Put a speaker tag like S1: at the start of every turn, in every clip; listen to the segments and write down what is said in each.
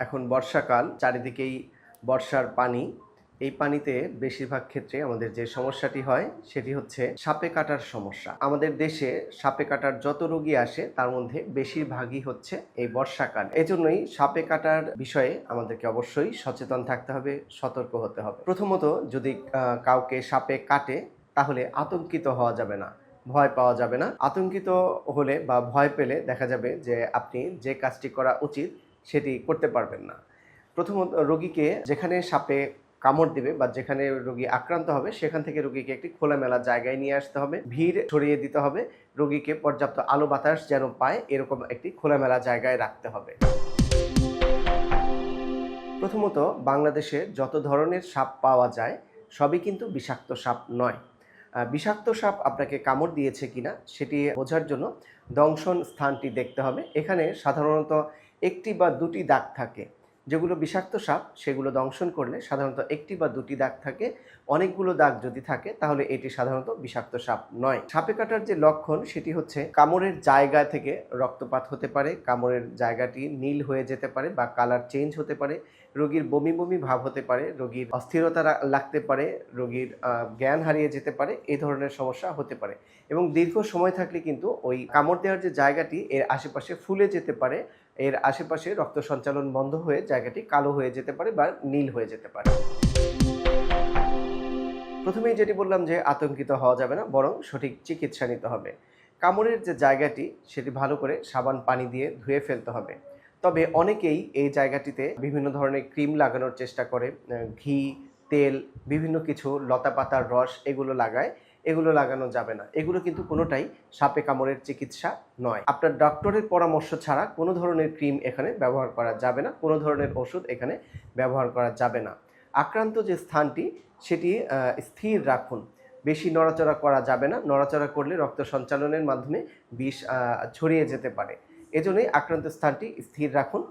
S1: এখন বর্ষাকাল, চারিদিকেই বর্ষার পানি। এই পানিতে বেশিরভাগ ক্ষেত্রে আমাদের যে সমস্যাটি হয়, সেটি হচ্ছে সাপে কাটার সমস্যা। আমাদের দেশে সাপে কাটার যত রোগী আসে, তার মধ্যে বেশিরভাগই হচ্ছে এই বর্ষাকাল। এজন্যই সাপে কাটার বিষয়ে আমাদেরকে অবশ্যই সচেতন থাকতে হবে, সতর্ক হতে হবে। প্রথমত যদি কাউকে সাপে কাটে, তাহলে আতঙ্কিত হওয়া যাবে না, ভয় পাওয়া যাবে না। আতঙ্কিত হলে বা ভয় পেলে দেখা যাবে যে, আপনি যে কাজটি করা উচিত সেটি করতে পারবেন না। প্রথমত রোগীকে যেখানে সাপে কামড় দিবে বা যেখানে রোগী আক্রান্ত হবে, সেখান থেকে রোগীকে একটি খোলামেলা জায়গায় নিয়ে আসতে হবে। ভিড় ছড়িয়ে দিতে হবে। রোগীকে পর্যাপ্ত আলো বাতাস যেন পায়, এরকম একটি খোলামেলা জায়গায় রাখতে হবে। প্রথমত, বাংলাদেশে যত ধরনের সাপ পাওয়া যায়, সবই কিন্তু বিষাক্ত সাপ নয়। বিষাক্ত সাপ আপনাকে কামড় দিয়েছে কিনা, সেটি বোঝার জন্য দংশন স্থানটি দেখতে হবে। এখানে সাধারণত একটি বা দুটি দাগ থাকে। যেগুলো বিষাক্ত সাপ, সেগুলো দংশন করলে সাধারণত একটি বা দুটি দাগ থাকে। অনেকগুলো দাগ যদি থাকে, তাহলে এটি সাধারণত বিষাক্ত সাপ নয়। সাপে কাটার যে লক্ষণ, সেটি হচ্ছে কামড়ের জায়গা থেকে রক্তপাত হতে পারে, কামড়ের জায়গাটি নীল হয়ে যেতে পারে বা কালার চেঞ্জ হতে পারে, রোগীর বমি বমি ভাব হতে পারে, রোগীর অস্থিরতা লাগতে পারে, রোগীর জ্ঞান হারিয়ে যেতে পারে এই ধরনের সমস্যা হতে পারে। এবং দীর্ঘ সময় থাকলে কিন্তু ওই কামড় দেওয়ার যে জায়গাটি, এর আশেপাশে ফুলে যেতে পারে এর আশেপাশে রক্ত সঞ্চালন বন্ধ হয়ে জায়গাটি কালো হয়ে যেতে পারে বা নীল হয়ে যেতে পারে। প্রথমেই যেটি বললাম যে আতঙ্কিত হওয়া যাবে না, বরং সঠিক চিকিৎসা নিতে হবে। কামড়ের যে জায়গাটি, সেটি ভালো করে সাবান, পানি দিয়ে ধুয়ে ফেলতে হবে। তবে অনেকেই এই জায়গাটিতে বিভিন্ন ধরনের ক্রিম লাগানোর চেষ্টা করে ঘি, তেল, বিভিন্ন কিছু লতা পাতার রস, এগুলো লাগায়। এগুলো লাগানো যাবে না। এগুলো কিন্তু কোনোটাই সাপে কামড়ের চিকিৎসা নয়। আপনার ডক্টরের পরামর্শ ছাড়া কোনো ধরনের ক্রিম এখানে ব্যবহার করা যাবে না, কোনো ধরনের ওষুধ এখানে ব্যবহার করা যাবে না। আক্রান্ত যে স্থানটি, সেটি স্থির রাখুন। বেশি নড়াচড়া করা যাবে না। নড়াচড়া করলে রক্ত সঞ্চালনের মাধ্যমে বিষ ছড়িয়ে যেতে পারে। এজন্যই আক্রান্ত স্থানটি স্থির রাখুন।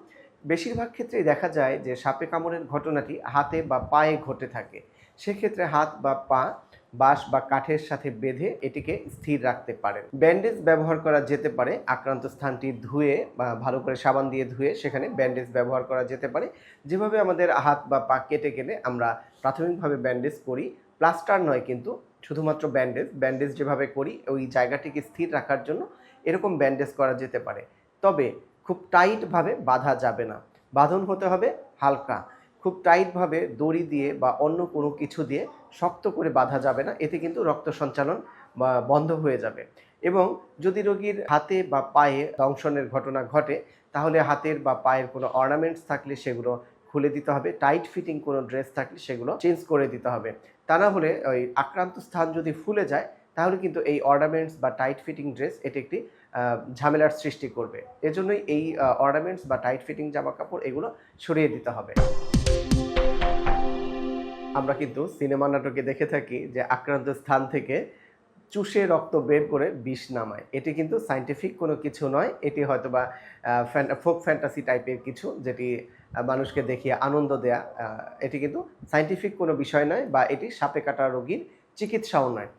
S1: বেশিরভাগ ক্ষেত্রেই দেখা যায় যে সাপে কামড়ের ঘটনাটি হাতে বা পায়ে ঘটে থাকে। সেক্ষেত্রে হাত বা পা, বাঁশ বা কাঠের সাথে বেঁধে এটিকে স্থির রাখতে পারেন। ব্যান্ডেজ ব্যবহার করা যেতে পারে। আক্রান্ত স্থানটি ধুয়ে বা ভালো করে সাবান দিয়ে ধুয়ে সেখানে ব্যান্ডেজ ব্যবহার করা যেতে পারে। যেভাবে আমাদের হাত বা পা কেটে গেলে আমরা প্রাথমিকভাবে ব্যান্ডেজ করি, প্লাস্টার নয় কিন্তু শুধুমাত্র ব্যান্ডেজ। ব্যান্ডেজ যেভাবে করি, ওই জায়গাটিকে স্থির রাখার জন্য এরকম ব্যান্ডেজ করা যেতে পারে। তবে খুব টাইটভাবে বাঁধা যাবে না। বাঁধন হতে হবে হালকা। খুব টাইটভাবে দড়ি দিয়ে বা অন্য কোনো কিছু দিয়ে শক্ত করে বাঁধা যাবে না, এতে কিন্তু রক্ত সঞ্চালন বন্ধ হয়ে যাবে। এবং যদি রোগীর হাতে বা পায়ে দংশনের ঘটনা ঘটে, তাহলে হাতের বা পায়ের কোনো অর্নামেন্টস থাকলে সেগুলো খুলে দিতে হবে টাইট ফিটিং কোনো ড্রেস থাকলে সেগুলো চেঞ্জ করে দিতে হবে। তা না হলে ওই আক্রান্ত স্থান যদি ফুলে যায়, তাহলে কিন্তু এই অর্নামেন্টস বা টাইট ফিটিং ড্রেস এটি একটি ঝামেলার সৃষ্টি করবে। এজন্যই এই অর্নামেন্টস বা টাইট ফিটিং জামা কাপড় এগুলো সরিয়ে দিতে হবে। আমরা কিন্তু সিনেমা নাটকে দেখে থাকি যে আক্রান্ত স্থান থেকে চুষে রক্ত বের করে বিষ নামায়। এটি কিন্তু সাইন্টিফিক কোনো কিছু নয়, এটি হয়তো বা ফোক ফ্যান্টাসি টাইপের কিছু যেটি মানুষকে দেখিয়ে আনন্দ দেয়া এটি কিন্তু সাইন্টিফিক কোনো বিষয় নয় বা এটি সাপে কাটা রোগীর চিকিৎসাও নয়।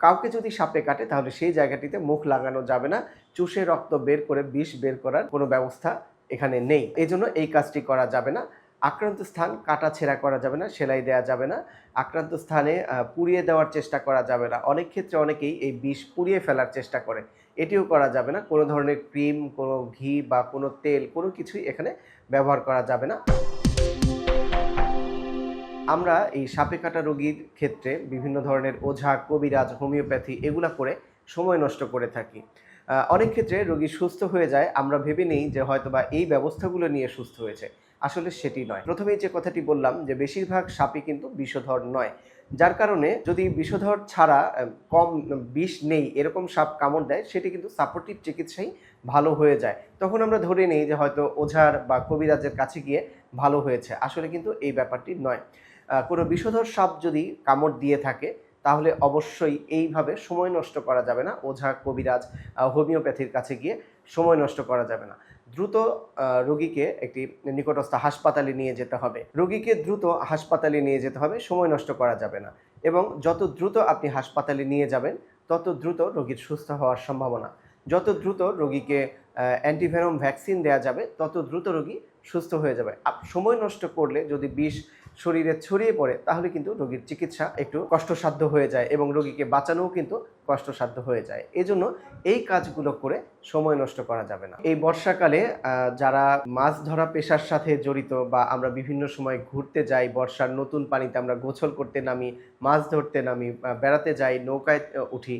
S1: কাউকে যদি সাপে কাটে, তাহলে সেই জায়গাটিতে মুখ লাগানো যাবে না, চুষে রক্ত বের করে বিষ বের করার কোনো ব্যবস্থা এখানে নেই। এই জন্য এই কাজটি করা যাবে না। আক্রান্ত স্থান কাটা ছেঁড়া করা যাবে না, সেলাই দেওয়া যাবে না। আক্রান্ত স্থানে পুড়িয়ে দেওয়ার চেষ্টা করা যাবে না। অনেক ক্ষেত্রে অনেকেই এই বিষ পুড়িয়ে ফেলার চেষ্টা করে। এটিও করা যাবে না। কোনো ধরনের ক্রিম, কোনো ঘি বা কোনো তেল, কোনো কিছুই এখানে ব্যবহার করা যাবে না। আমরা এই সাপে কাটা রোগীর ক্ষেত্রে বিভিন্ন ধরনের ওঝা, কবিরাজ, হোমিওপ্যাথি এগুলা করে সময় নষ্ট করে থাকি। অনেক ক্ষেত্রে রোগী সুস্থ হয়ে যায়। আমরা ভেবে নিই যে হয়তোবা এই ব্যবস্থাগুলো নিয়ে সুস্থ হয়েছে। আসলে সেটি নয়। প্রথমেই যে কথাটি বললাম যে বেশিরভাগ সাপই কিন্তু বিষধর নয়। যার কারণে যদি বিষধর ছাড়া কম বিষ নেই, এরকম সাপ কামড় দেয়, সেটি কিন্তু সাপোর্টিভ চিকিৎসাই ভালো হয়ে যায়। তখন আমরা ধরে নিই যে হয়তো ওঝার বা কবিরাজের কাছে গিয়ে ভালো হয়েছে। আসলে কিন্তু এই ব্যাপারটি নয়। কোনো বিষধর সাপ যদি কামড় দিয়ে থাকে, তাহলে অবশ্যই এইভাবে সময় নষ্ট করা যাবে না। ওঝা, কবিরাজ হোমিওপ্যাথির কাছে গিয়ে সময় নষ্ট করা যাবে না। দ্রুত রোগীকে একটি নিকটস্থ হাসপাতালে নিয়ে যেতে হবে। রোগীকে দ্রুত হাসপাতালে নিয়ে যেতে হবে, সময় নষ্ট করা যাবে না। এবং যত দ্রুত আপনি হাসপাতালে নিয়ে যাবেন, তত দ্রুত রোগীর সুস্থ হওয়ার সম্ভাবনা। যত দ্রুত রোগীকে অ্যান্টিভেনম ভ্যাকসিন দেওয়া যাবে, তত দ্রুত রোগী সুস্থ হয়ে যাবে। সময় নষ্ট করলে যদি বিষ শরীরে ছড়িয়ে পড়ে, তাহলে কিন্তু রোগীর চিকিৎসা একটু কষ্টসাধ্য হয়ে যায় এবং রোগীকে বাঁচানোও কিন্তু কষ্টসাধ্য হয়ে যায়। এজন্য এই কাজগুলো করে সময় নষ্ট করা যাবে না। এই বর্ষাকালে যারা মাছ ধরা পেশার সাথে জড়িত বা আমরা বিভিন্ন সময় ঘুরতে যাই, বর্ষার নতুন পানিতে আমরা গোছল করতে নামি, মাছ ধরতে নামি বেড়াতে যাই, নৌকায় উঠি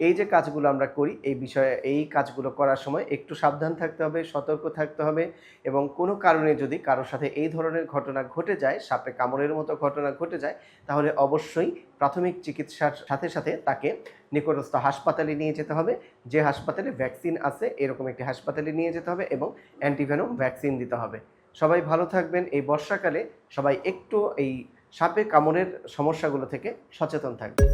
S1: এই যে কাজগুলো আমরা করি, এই বিষয়ে, এই কাজগুলো করার সময় একটু সাবধান থাকতে হবে, সতর্ক থাকতে হবে এবং কোনো কারণে যদি কারোর সাথে এই ধরনের ঘটনা ঘটে যায়, সাপে কামড়ের মতো ঘটনা ঘটে যায়, তাহলে অবশ্যই প্রাথমিক চিকিৎসার সাথে সাথে তাকে নিকটস্থ হাসপাতালে নিয়ে যেতে হবে। যে হাসপাতালে ভ্যাকসিন আছে, এরকম একটি হাসপাতালে নিয়ে যেতে হবে এবং অ্যান্টিভেনম ভ্যাকসিন দিতে হবে। সবাই ভালো থাকবেন। এই বর্ষাকালে সবাই একটু এই সাপে কামড়ের সমস্যাগুলো থেকে সচেতন থাকবেন।